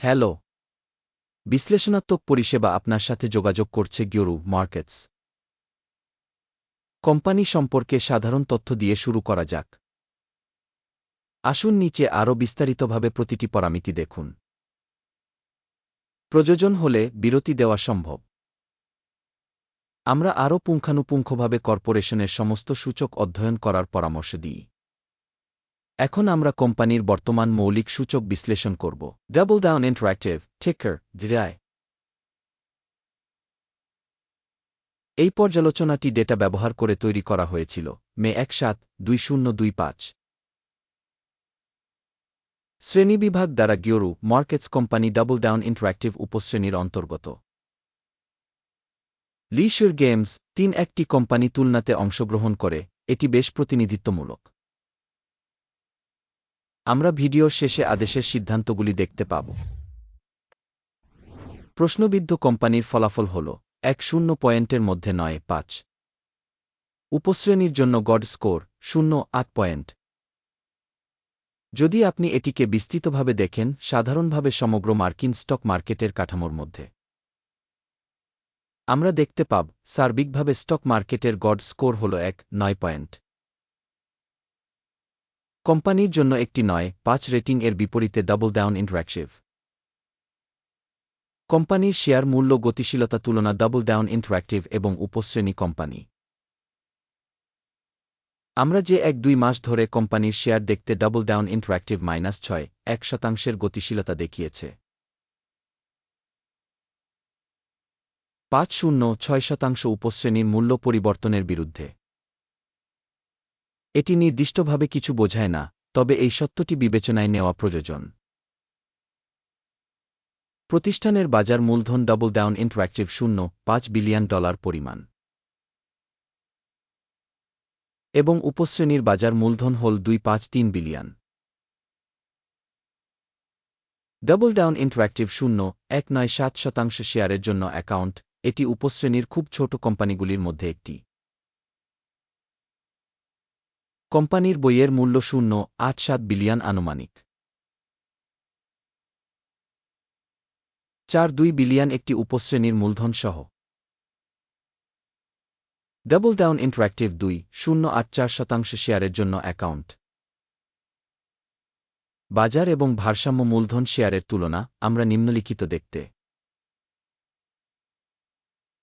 Hello. বিশ্লেষণাত্মক পরিষেবা আপনার সাথে যোগাযোগ করছে গিওরু মার্কেটস। কোম্পানি সম্পর্কে সাধারণ তথ্য দিয়ে শুরু করা যাক। আসুন নিচে আরও বিস্তারিতভাবে প্রতিটি পরামিতি দেখুন। প্রয়োজন হলে বিরতি দেওয়া সম্ভব। আমরা আরও পুঙ্খানুপুঙ্খভাবে কর্পোরেশনের সমস্ত সূচক অধ্যয়ন করার পরামর্শ দিই। এখন আমরা কোম্পানির বর্তমান মৌলিক সূচক বিশ্লেষণ করব। ডাবল ডাউন ইন্টারাক্টিভ টেকার ডিরায় এই পর্যালোচনাটি ডেটা ব্যবহার করে তৈরি করা হয়েছিল, মে এক সাত, দুই শূন্য দুই পাঁচ। শ্রেণীবিভাগ দ্বারা গিওরু markets company double down interactive উপশ্রেণীর অন্তর্গত। লিশির গেমস তিন একটি কোম্পানি তুলনাতে অংশগ্রহণ করে, এটি বেশ প্রতিনিধিত্বমূলক। আমরা ভিডিওর শেষে আদেশের সিদ্ধান্তগুলি দেখতে পাব। প্রশ্নবিদ্ধ কোম্পানির ফলাফল হল এক শূন্য পয়েন্টের মধ্যে নয় পাঁচ। উপশ্রেণীর জন্য গড স্কোর শূন্য আট পয়েন্ট। যদি আপনি এটিকে বিস্তৃতভাবে দেখেন, সাধারণভাবে সমগ্র মার্কিন স্টক মার্কেটের কাঠামোর মধ্যে। আমরা দেখতে পাব, সার্বিকভাবে স্টক মার্কেটের গড স্কোর হল এক, নয় পয়েন্ট। কোম্পানির জন্য একটি নয়, পাঁচ রেটিং এর বিপরীতে ডাবল ডাউন ইন্টারাকশিভ কোম্পানির শেয়ার মূল্য গতিশীলতা তুলনা ডাবল ডাউন ইন্টারাক্টিভ এবং উপশ্রেণী কোম্পানি। আমরা যে এক দুই মাস ধরে কোম্পানির শেয়ার দেখতে ডাবল ডাউন ইন্টারাক্টিভ মাইনাস ছয়, এক শতাংশের গতিশীলতা দেখিয়েছে। পাঁচ শূন্য, ছয় শতাংশ উপশ্রেণীর মূল্য পরিবর্তনের বিরুদ্ধে। এটি নির্দিষ্টভাবে কিছু বোঝায় না, তবে এই সত্যটি বিবেচনায় নেওয়া প্রয়োজন। প্রতিষ্ঠানের বাজার মূলধন ডাবল ডাউন ইন্টারাক্টিভ শূন্য, পাঁচ বিলিয়ন ডলার পরিমাণ। এবং উপশ্রেণীর বাজার মূলধন হল দুই পাঁচ তিন বিলিয়ন। ডাবল ডাউন ইন্টারাক্টিভ শূন্য, এক নয় সাত শতাংশ শেয়ারের জন্য অ্যাকাউন্ট, এটি উপশ্রেণীর খুব ছোট কোম্পানিগুলির মধ্যে একটি। কোম্পানির বইয়ের মূল্য শূন্য আট সাত বিলিয়ন আনুমানিক। চার দুই বিলিয়ন একটি উপশ্রেণীর মূলধন সহ। ডাবল ডাউন ইন্টারাক্টিভ দুই, শূন্য আট চার শতাংশ শেয়ারের জন্য অ্যাকাউন্ট। বাজার এবং ভারসাম্য মূলধন শেয়ারের তুলনা, আমরা নিম্নলিখিত দেখতে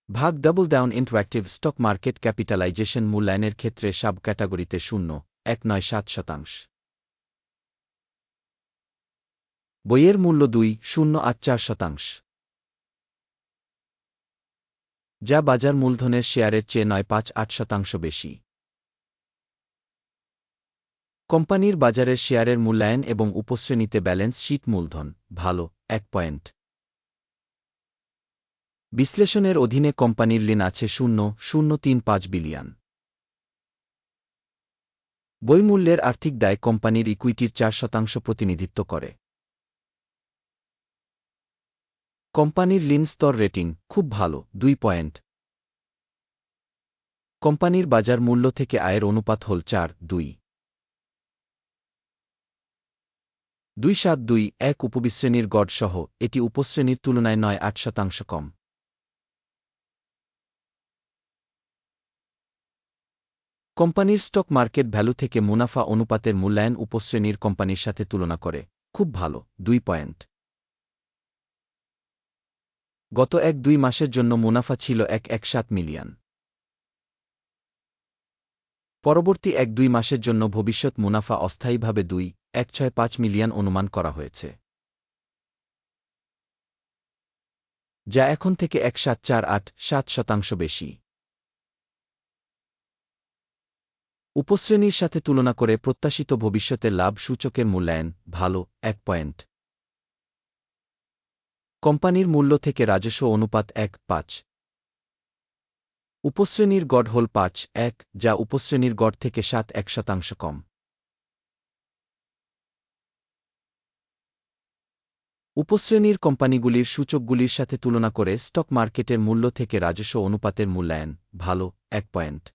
ভাগ double down interactive stock market capitalization মূল্যায়নের ক্ষেত্রে সাব ক্যাটাগরিতে শূন্য, এক নয় সাত শতাংশ। বইয়ের মূল্য দুই, শূন্য আট চার শতাংশ। যা বাজার মূলধনের শেয়ারের চেয়ে নয় পাঁচ আট শতাংশ বেশি। কোম্পানির বাজারের শেয়ারের মূল্যায়ন এবং উপশ্রেণীতে ব্যালেন্স শীট মূলধন, ভালো, এক পয়েন্ট। বিশ্লেষণের অধীনে কোম্পানির লিন আছে শূন্য শূন্য তিন পাঁচ বিলিয়ন। বইমূল্যের আর্থিক দায় কোম্পানির ইকুইটির চার শতাংশ প্রতিনিধিত্ব করে। কোম্পানির লিন স্তর রেটিং খুব ভালো, দুই পয়েন্ট। কোম্পানির বাজার মূল্য থেকে আয়ের অনুপাত হল চার, দুই। দুই সাত দুই এক উপবিশ্রেণীর গড় সহ, এটি উপশ্রেণীর তুলনায় নয় আট শতাংশ কম। কোম্পানির স্টক মার্কেট ভ্যালু থেকে মুনাফা অনুপাতের মূল্যায়ন উপশ্রেণীর কোম্পানির সাথে তুলনা করে। খুব ভালো, দুই পয়েন্ট। গত এক দুই মাসের জন্য মুনাফা ছিল এক এক সাত মিলিয়ন। পরবর্তী এক দুই মাসের জন্য ভবিষ্যৎ মুনাফা অস্থায়ীভাবে দুই, এক ছয় পাঁচ মিলিয়ন অনুমান করা হয়েছে। যা এখন থেকে এক সাত চার আট সাত শতাংশ বেশি। উপশ্রেণীর সাথে তুলনা করে প্রত্যাশিত ভবিষ্যতের লাভ সূচকের মূল্যায়ন, ভালো, এক পয়েন্ট। কোম্পানির মূল্য থেকে রাজস্ব অনুপাত এক, পাঁচ। উপশ্রেণীর গড় হল পাঁচ, এক, যা উপশ্রেণীর গড় থেকে সাত, এক শতাংশ কম। উপশ্রেণীর কোম্পানিগুলির সূচকগুলির সাথে তুলনা করে স্টক মার্কেটের মূল্য থেকে রাজস্ব অনুপাতের মূল্যায়ন, ভালো, এক পয়েন্ট।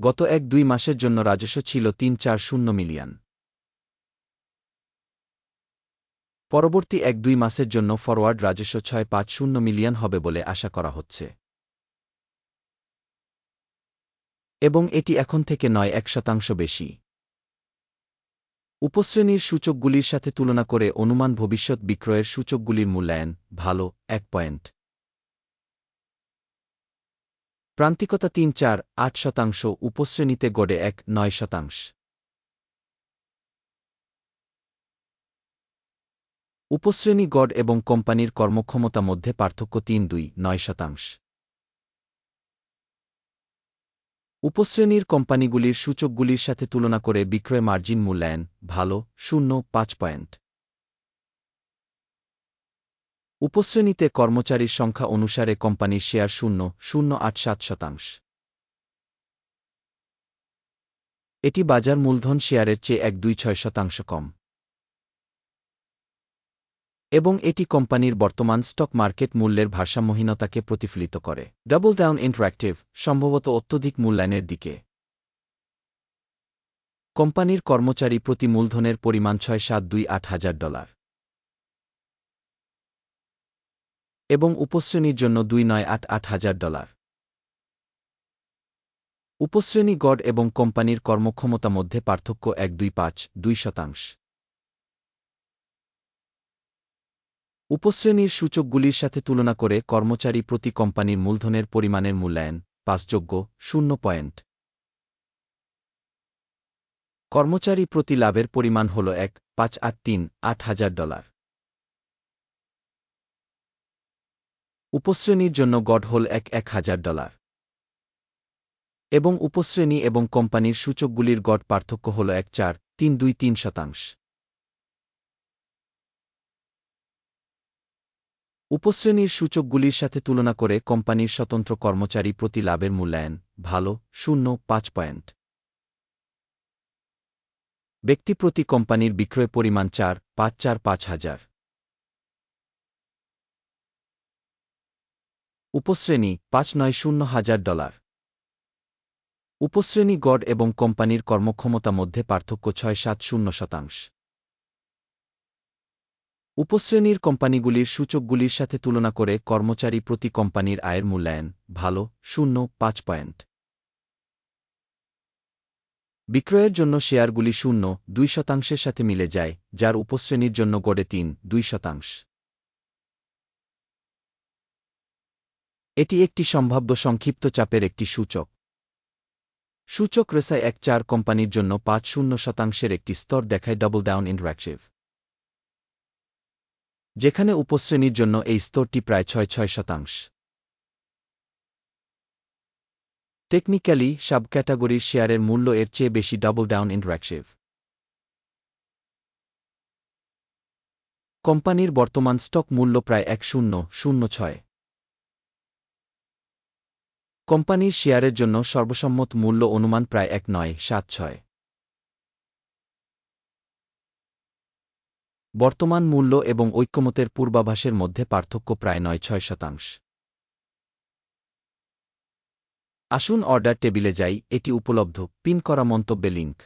গত এক দুই মাসের জন্য রাজস্ব ছিল তিন চার শূন্য মিলিয়ন। পরবর্তী এক দুই মাসের জন্য ফরওয়ার্ড রাজস্ব ছয় পাঁচ শূন্য মিলিয়ন হবে বলে আশা করা হচ্ছে। এবং এটি এখন থেকে নয়, এক শতাংশ বেশি। উপশ্রেণীর সূচকগুলির সাথে তুলনা করে অনুমান ভবিষ্যৎ বিক্রয়ের সূচকগুলির মূল্যায়ন ভালো, এক পয়েন্ট। প্রান্তিকতা তিন চার, আট শতাংশ, উপশ্রেণীতে গড়ে এক, নয় শতাংশ। উপশ্রেণী গড় এবং কোম্পানির কর্মক্ষমতা মধ্যে পার্থক্য তিন, দুই, নয় শতাংশ। উপশ্রেণীর কোম্পানিগুলির সূচকগুলির সাথে তুলনা করে বিক্রয় মার্জিন মূল্যায়ন ভালো, শূন্য, পাঁচ পয়েন্ট। উপশ্রেণীতে কর্মচারীর সংখ্যা অনুসারে কোম্পানির শেয়ার শূন্য শূন্য আট সাত শতাংশ। এটি বাজার মূলধন শেয়ারের চেয়ে এক দুই ছয় শতাংশ কম। এবং এটি কোম্পানির বর্তমান স্টক মার্কেট মূল্যের ভারসাম্যহীনতাকে প্রতিফলিত করে। ডাবল ডাউন ইন্টারাক্টিভ সম্ভবত অত্যধিক মূল্যায়নের দিকে। কোম্পানির কর্মচারী প্রতি মূলধনের পরিমাণ ছয় সাত দুই আট হাজার ডলার। এবং উপশ্রেণীর জন্য দুই নয় আট আট হাজার ডলার। উপশ্রেণী গড় এবং কোম্পানির কর্মক্ষমতা মধ্যে পার্থক্য এক দুই পাঁচ দুই শতাংশ। উপশ্রেণীর সূচকগুলির সাথে তুলনা করে কর্মচারী প্রতি কোম্পানির মূলধনের পরিমাণের মূল্যায়ন পাঁচযোগ্য শূন্য পয়েন্ট। কর্মচারী প্রতি লাভের পরিমাণ হল এক পাঁচ আট তিন আট হাজার ডলার। উপশ্রেণীর জন্য গড় হল এক এক হাজার ডলার। এবং উপশ্রেণী এবং কোম্পানির সূচকগুলির গড় পার্থক্য হল এক চার তিন দুই তিন শতাংশ। উপশ্রেণীর সূচকগুলির সাথে তুলনা করে কোম্পানির স্বতন্ত্র কর্মচারী প্রতি লাভের মূল্যায়ন ভালো, শূন্য, পাঁচ পয়েন্ট। ব্যক্তি প্রতি কোম্পানির বিক্রয় পরিমাণ চার, পাঁচ চার পাঁচ হাজার। উপশ্রেণী পাঁচ নয় শূন্য হাজার ডলার। উপশ্রেণী গড় এবং কোম্পানির কর্মক্ষমতা মধ্যে পার্থক্য ছয় সাত শূন্য শতাংশ। উপশ্রেণীর কোম্পানিগুলির সূচকগুলির সাথে তুলনা করে কর্মচারী প্রতি কোম্পানির আয়ের মূল্যায়ন ভালো, শূন্য, পাঁচ পয়েন্ট। বিক্রয়ের জন্য শেয়ারগুলি শূন্য, দুই শতাংশের সাথে মিলে যায়, যার উপশ্রেণীর জন্য গড়ে তিন, দুই শতাংশ। এটি একটি সম্ভাব্য সংক্ষিপ্ত চাপের একটি সূচক। সূচক রেসায় এক চার কোম্পানির জন্য পাঁচ শূন্য শতাংশের একটি স্তর দেখায় ডবল ডাউন ইন্টারাক্টিভ যেখানে উপশ্রেণীর জন্য এই স্তরটি প্রায় ছয় ছয় শতাংশ। টেকনিক্যালি সাব ক্যাটাগরির শেয়ারের মূল্য এর চেয়ে বেশি ডাবল ডাউন ইন্টারাক্টিভ কোম্পানির বর্তমান স্টক মূল্য প্রায় এক শূন্য শূন্য ছয়। কোম্পানির শেয়ারের জন্য সর্বসম্মত মূল্য অনুমান প্রায় এক নয়, সাত ছয়। বর্তমান মূল্য এবং ঐক্যমতের পূর্বাভাসের মধ্যে পার্থক্য প্রায় নয়, ছয় শতাংশ। আসুন অর্ডার টেবিলে যাই, এটি উপলব্ধ, পিন করা মন্তব্যে লিঙ্ক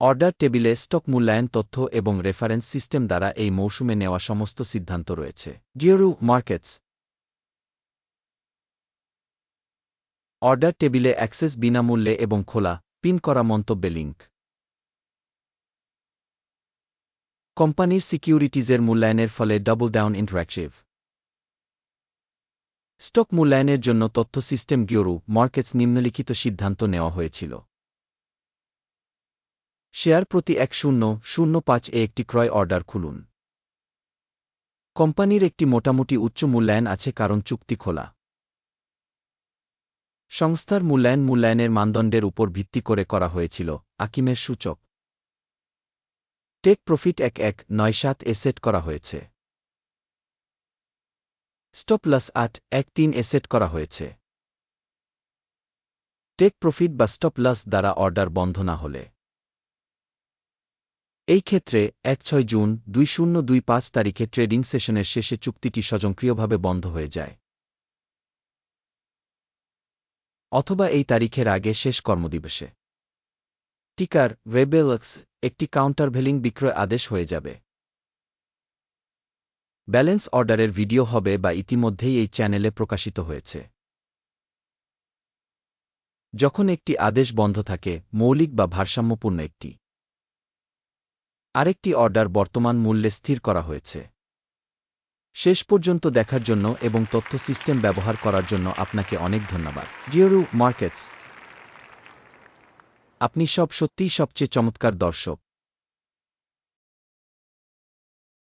অর্ডার টেবিলে স্টক মূল্যায়ন তথ্য এবং রেফারেন্স সিস্টেম দ্বারা এই মৌসুমে নেওয়া সমস্ত সিদ্ধান্ত রয়েছে। গিওরু মার্কেটস অর্ডার টেবিলে অ্যাক্সেস বিনামূল্যে এবং খোলা, পিন করা মন্তব্যে লিঙ্ক কোম্পানির সিকিউরিটিজের মূল্যায়নের ফলে ডাবল ডাউন ইন্টারাক্টিভ স্টক মূল্যায়নের জন্য তথ্য সিস্টেম গিওরু মার্কেটস নিম্নলিখিত সিদ্ধান্ত নেওয়া হয়েছিল। শেয়ার প্রতি এক শূন্য শূন্য পাঁচ এ একটি ক্রয় অর্ডার খুলুন। কোম্পানির একটি মোটামুটি উচ্চ মূল্যায়ন আছে কারণ চুক্তি খোলা। সংস্থার মূল্যায়ন মূল্যায়নের মানদণ্ডের উপর ভিত্তি করে করা হয়েছিল, আকিমের সূচক। টেক প্রফিট এক এক নয় সাত এ সেট করা হয়েছে। স্টপ আট এক তিন এ সেট করা হয়েছে। টেক প্রফিট বা স্টপ লস দ্বারা অর্ডার বন্ধ না হলে। এই ক্ষেত্রে এক ছয় জুন দুই শূন্য দুই পাঁচ তারিখে ট্রেডিং সেশনের শেষে চুক্তিটি স্বয়ংক্রিয়ভাবে বন্ধ হয়ে যায়। অথবা এই তারিখের আগে শেষ কর্মদিবসে। টিকার ওয়েবেলক্স একটি কাউন্টারভেলিং বিক্রয় আদেশ হয়ে যাবে। ব্যালেন্স অর্ডারের ভিডিও হবে বা ইতিমধ্যেই এই চ্যানেলে প্রকাশিত হয়েছে। যখন একটি আদেশ বন্ধ থাকে, মৌলিক বা ভারসাম্যপূর্ণ একটি। আরেকটি অর্ডার বর্তমান মূল্যে স্থির করা হয়েছে। শেষ পর্যন্ত দেখার জন্য এবং তথ্য সিস্টেম ব্যবহার করার জন্য আপনাকে অনেক ধন্যবাদ। ডিওরু মার্কেটস, আপনি সব সত্যিই সবচেয়ে চমৎকার দর্শক।